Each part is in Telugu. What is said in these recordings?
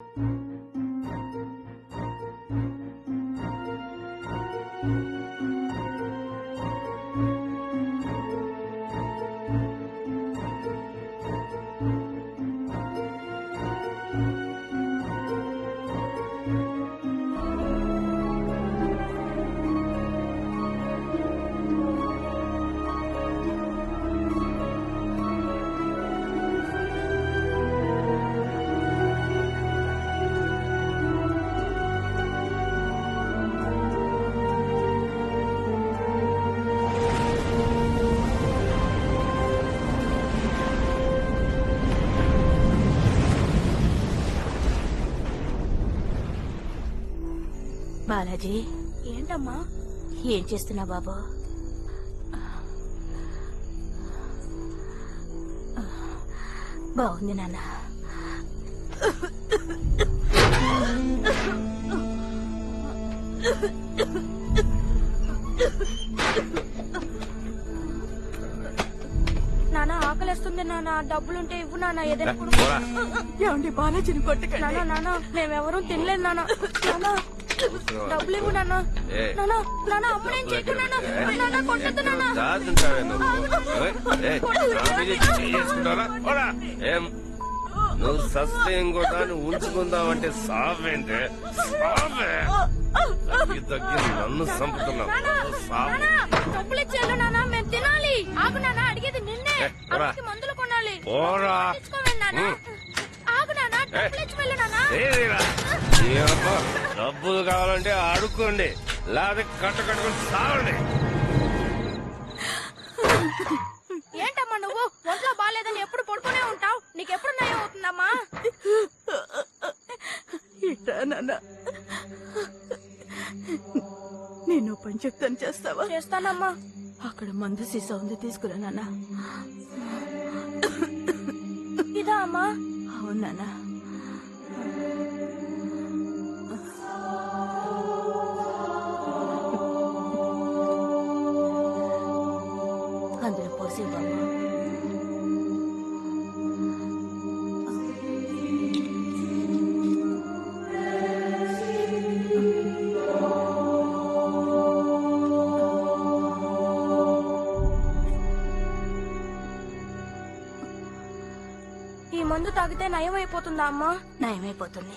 Música బాలాజీ. ఏంటమ్మా? ఏం చేస్తున్నా బాబు? బాగుంది నాన్న. నాన్న ఆకలిస్తుంది నాన్న. డబ్బులుంటే ఇవ్వు నాన్న ఏదైనా. ఏమండి బాలాజీని కొట్టకండి. నాన్న నాన్న మేమెవరూ తినలేదు నాన్న. నాన్న. డబ్బులు ఇవ్వు నాన్న. ఏ. నాన్న నాన్న అమ్మనేం చేయకు నాన్న. నాన్న కొట్టద్దు నాన్న. దాచుంటావే నువ్వు. ఏం నువ్వు సస్తే ఇంకోటాన్ని ఉంచుకుందామంటే సావేంటే? సావే. తగ్గి తగ్గి నన్ను చంపుతున్నావు. నువ్వు సావు. నాన్న డబ్బులు ఇచ్చేళ్ళు నాన్న. మేము తినాలి. ఆగు నాన్న అడిగేది నిన్నే. ఏ, పోరా. అమ్మకి మందులు కొనాలి. పోరా తెచ్చుకోవాలి నాన్న ఉమ్. ఆగు నాన్న డబ్బులు కావాలంటే అడుక్కోండి లేకపోతే కట్ట కట్టుకుని సావండి. ఏంటమ్మా నువ్వు? ఒంట్లో బాగాలేదని ఎప్పుడు పడుకునే ఉంటావు? నీకు ఎప్పుడు నయం అవుతుందమ్మా? నేను పని చెప్తాను చేస్తావా? చేస్తానమ్మా. అక్కడ మందు సీసా ఉంది తీసుకురా నాన్న. ఇదా అమ్మా. అవును నాన్న అందులో పోసి బాబు ఈ మందు తాగితే నయం అయిపోతుందా అమ్మా? నయమైపోతుంది.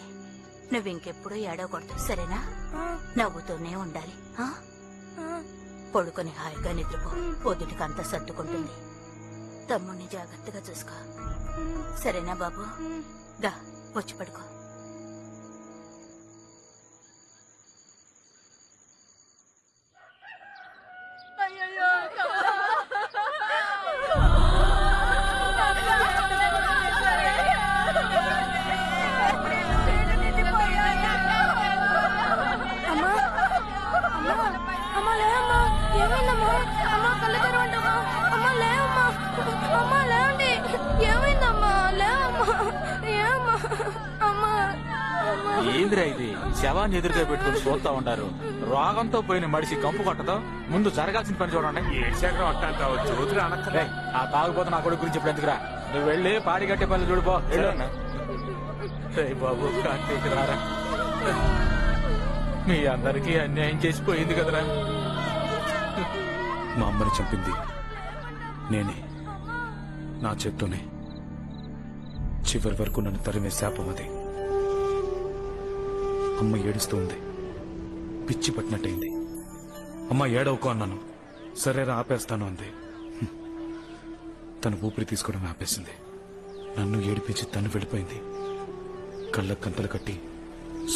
నువ్వు ఇంకెప్పుడు ఏడవకూడదు సరేనా? నవ్వుతూనే ఉండాలి ఆ? పడుకొని హాయిగా నిద్రపో. పొద్దుటికి అంతా సర్దుకుంటుంది. తమ్ముడిని జాగ్రత్తగా చూసుకో. సరేనా బాబు. దా వచ్చి పడుకో. ఏమైందమ్మా? అమ్మా కళ్ళు తెరవండమ్మా అమ్మా లేవమ్మా. అమ్మా లేవండి. ఏమైందమ్మా? లేవమ్మా. ఏమ్మా అమ్మా అమ్మా. ఏందిరా ఇది? శవాన్ని ఎదురుగా పెట్టుకుని చూస్తా ఉంటారు రోగంతో పోయిన మడిసి కంపు కొట్టదు. ముందు జరగాల్సిన పని చూడండి. రేయ్, ఆ తాగుపోతే నా కొడుకు గురించి ఇప్పుడు ఎందుకురా? నువ్వు వెళ్ళి పాడి కట్టే పనులు చూడిపో బాబు కార్తీక్ రారా. మీ అందరికీ అన్యాయం చేసిపోయింది కదరా. మా అమ్మని చంపింది. నేనే. నా చేత్తోనే చివరి వరకు నన్ను తరిమే శాపం అది. అమ్మ ఏడుస్తూ ఉంది. పిచ్చి పట్టినట్టయింది. అమ్మ ఏడవుకో అన్నాను. సరేరా ఆపేస్తాను అంది. తను ఊపిరి తీసుకోవడం ఆపేసింది. నన్ను ఏడిపించి తను వెళ్ళిపోయింది. కళ్ళ కంతలు కట్టి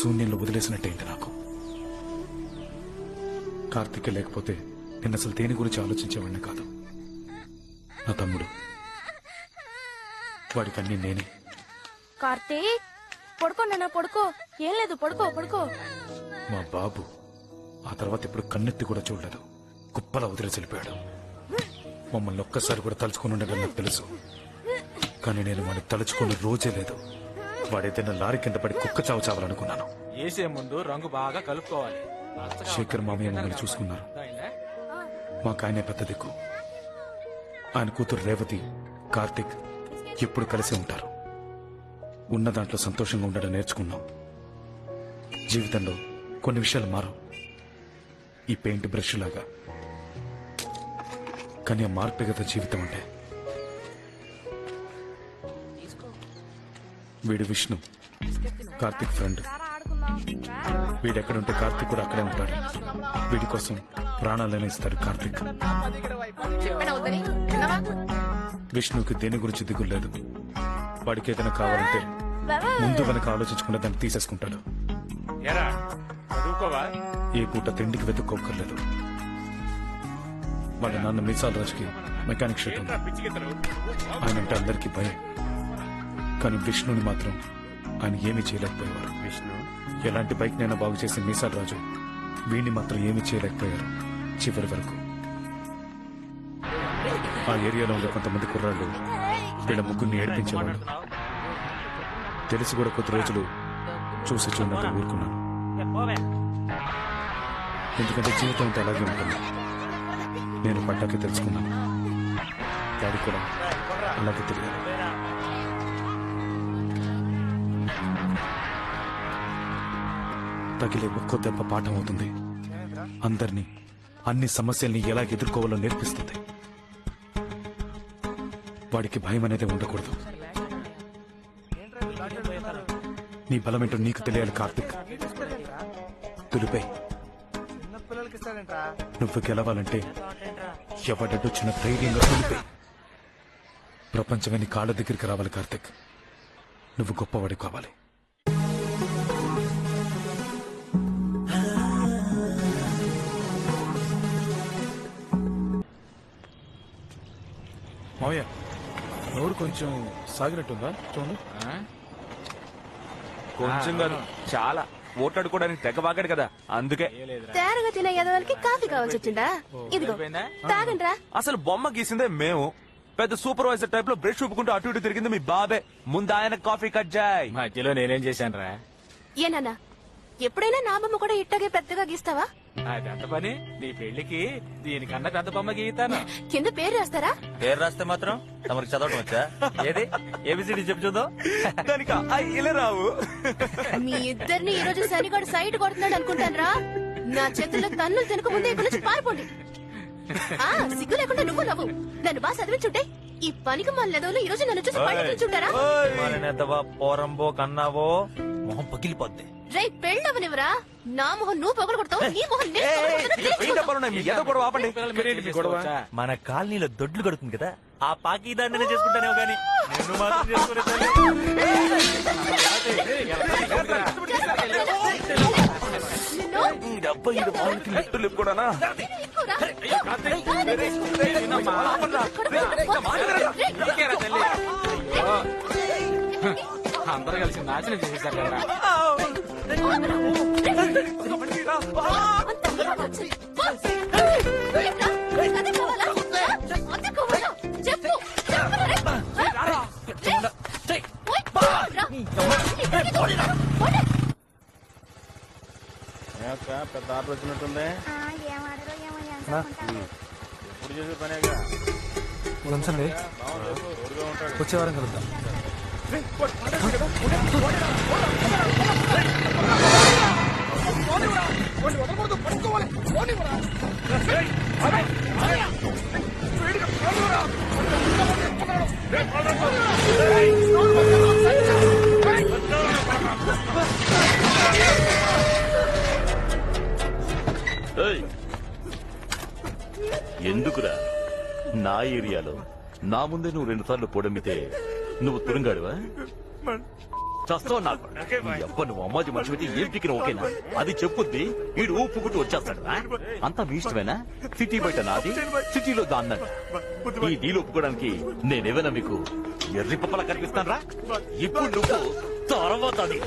శూన్యంలో వదిలేసినట్టయింది నాకు. కార్తీక లేకపోతే నేను అసలు దేని గురించి ఆలోచించేవాడిని కాదు. నా తమ్ముడు. వాడికన్నీ నేనే. కార్తీక్ పడుకో నాన్న పడుకో. ఏం లేదు పడుకో పడుకో. మా బాబు ఆ తర్వాత ఇప్పుడు కన్నెత్తి కూడా చూడలేదు. కుప్పలా వదిలేసి వెళ్ళిపోయాడు మమ్మల్ని ఒక్కసారి కూడా తలుచుకుని ఉండడం నాకు తెలుసు. కానీ నేను వాడిని తలుచుకున్న రోజే లేదు. వాడేదైనా లారీ కింద పడి కుక్క చావు చావాలనుకున్నాను. వేసే ముందు రంగు బాగా కలుపుకోవాలి. శేఖర్ మామయ్య మమ్మల్ని చూసుకున్నారు? మాకు ఆయనే పెద్ద దిక్కు ఆయన కూతురు రేవతి కార్తిక్ ఎప్పుడు కలిసి ఉంటారు. ఉన్న దాంట్లో సంతోషంగా ఉండడం నేర్చుకున్నాం. జీవితంలో కొన్ని విషయాలు మారు ఈ పెయింట్ బ్రష్ లాగా కానీ ఆ మార్పే జీవితం అంటే. వీడు విష్ణు కార్తిక్ ఫ్రెండ్. వీడెక్కడుంటే కార్తిక్ కూడా అక్కడే ఉంటాడు. వీడి కోసం ప్రాణాలనే ఇస్తాడు కార్తిక్? విష్ణుకి దేని గురించి దిగులు లేదు. వాడికి ఏదైనా కావాలంటే ముందు వెనక ఆలోచించకుండా దాన్ని తీసేసుకుంటాడు. ఏ పూట తిండికి వెతుక్కోకర్లేదు వాళ్ళ నాన్న మీసాల రాజుకి మెకానిక్ షెడ్ ఆయన అంటే అందరికీ భయం. కానీ విష్ణుని మాత్రం ఆయన ఏమీ చేయలేకపోయేవారు. విష్ణు? ఎలాంటి బైక్ నైనా బాగు చేసిన మీసాల రాజు వీణ్ణి మాత్రం ఏమీ చేయలేకపోయారు. చివరి వరకు. ఆ ఏరియాలో ఉండే కొంతమంది కుర్రాళ్ళు వీళ్ళ ముగ్గురిని ఏడిపించేవాళ్ళు. తెలిసి కూడా కొద్ది రోజులు చూసి చూడనట్టు ఊరుకున్నాను. ఎందుకంటే జీవితం అంతా అలాగే ఉంటుంది. నేను పడ్డాకే తెలుసుకున్నాను. వాడికి కూడా అలాగే తెలియాలి. తగిలే ఒక్కో దెబ్బ పాఠం అవుతుంది అందరినీ అన్ని సమస్యల్ని ఎలా ఎదుర్కోవాలో నేర్పిస్తుంది. వాడికి భయం అనేది ఉండకూడదు. నీ బలమేంటో నీకు తెలియాలి కార్తిక్. తులిపై నువ్వు గెలవాలంటే ఎవడొచ్చిన ధైర్యంగా తులిపై ప్రపంచమే నీ కాళ్ళ దగ్గరికి రావాలి కార్తిక్. నువ్వు గొప్పవాడి కావాలి. మావయ్య నోరు కొంచెం సాగినట్టుందా? చూడండి. కొంచెం కాదు చాలా. ఓట్లాడుకోవడానికి తెగ వాగాడు కదా అందుకే. తేరగా తినే ఎదవలకి కాఫీ కావాల్సి వచ్చిందా? ఇదిగో తాగండ్రా. అసలు బొమ్మ గీసిందే మేము. పెద్ద సూపర్వైజర్ టైప్లో బ్రష్ చూపుకుంటూ అటు ఇటు తిరిగింది మీ బాబే. ముందు ఆయన కాఫీ కట్ జాయ్ మధ్యలో నేనేం చేశాను రా ఏనన్నా ఎప్పుడైనా నా బొమ్మ కూడా ఇట్టగే పెద్దగా గీస్తావా? అది అంత పని. నీ పెళ్ళికి దీనికన్నా పెద్ద బొమ్మ గీతాను. కింద పేరు రాస్తారా? పేరు రాస్తే మాత్రం తమరికి చదవటం వచ్చా? ఏది? ఏబిసిడి చెప్పు చూద్దాం. దానికి ఇలా రావు. మీ ఇద్దరిని ఈ రోజు శనిగాడు సైట్ కొడుతున్నాడు అనుకుంటానరా నా చేతుల్లో తన్నులు తినక ముందే ఇక్కడి నుంచి పారిపోండి. ఆ సిగ్గు లేకుండా నువ్వు నవ్వు. నన్ను బాగా చదివించుంటే ఈ పనికి మళ్ళెదవులు ఈ రోజు నన్ను చూసి పండించుంటారా మానేద్దావా పోరంబో కన్నావో? పగిలిపోద్ది రే పెళ్ళవనివరా నా మొహం నువ్వు పొగలు కొడతావు నీ మొహం నేను పొగలగొడతానో తెలియదు. ఏం డబ్బాలున్నాయి? మీ ఏదో గొడవ ఆపండి గొడవ మన కాలనీలో దొడ్లు కడుతుంది కదా ఆ పాకి దాన్ని చేసుకుంటానేమో గాని నిన్ను మాత్రం చేసుకునే తల్లి. నిన్ను ఈ డబ్బా ఈ ఎక్కువరా? నీకేరా నాశనం చేసేసారు కదా చెప్పు పెద్ద ఆర్డర్ వచ్చినట్టుంది? ఎప్పుడు చేసే పనేగా ఉంచండి వచ్చే వారం కలుద్దాం! ఎందుకురా? నా ఏరియాలో నా ముందే నువ్వు రెండుసార్లు పొడమితే నువ్వు తురంగాడువా? చస్తావు నాకు ఎవ్వ నువ్వు అమ్మాజీ మనిషి పెట్టి ఏం ఓకేనా? అది చెప్పుద్ది వీడు ఊపుకుంటూ వచ్చేస్తాడు అంతా మీ ఇష్టమేనా? సిటీ బయట నాది సిటీలో దాన్నది. ఈ డీల్ ఒప్పుకోవడానికి నేనేమైనా మీకు ఎర్రి పప్పలా కనిపిస్తాను రా ఇప్పుడు నువ్వు తర్వాత అది.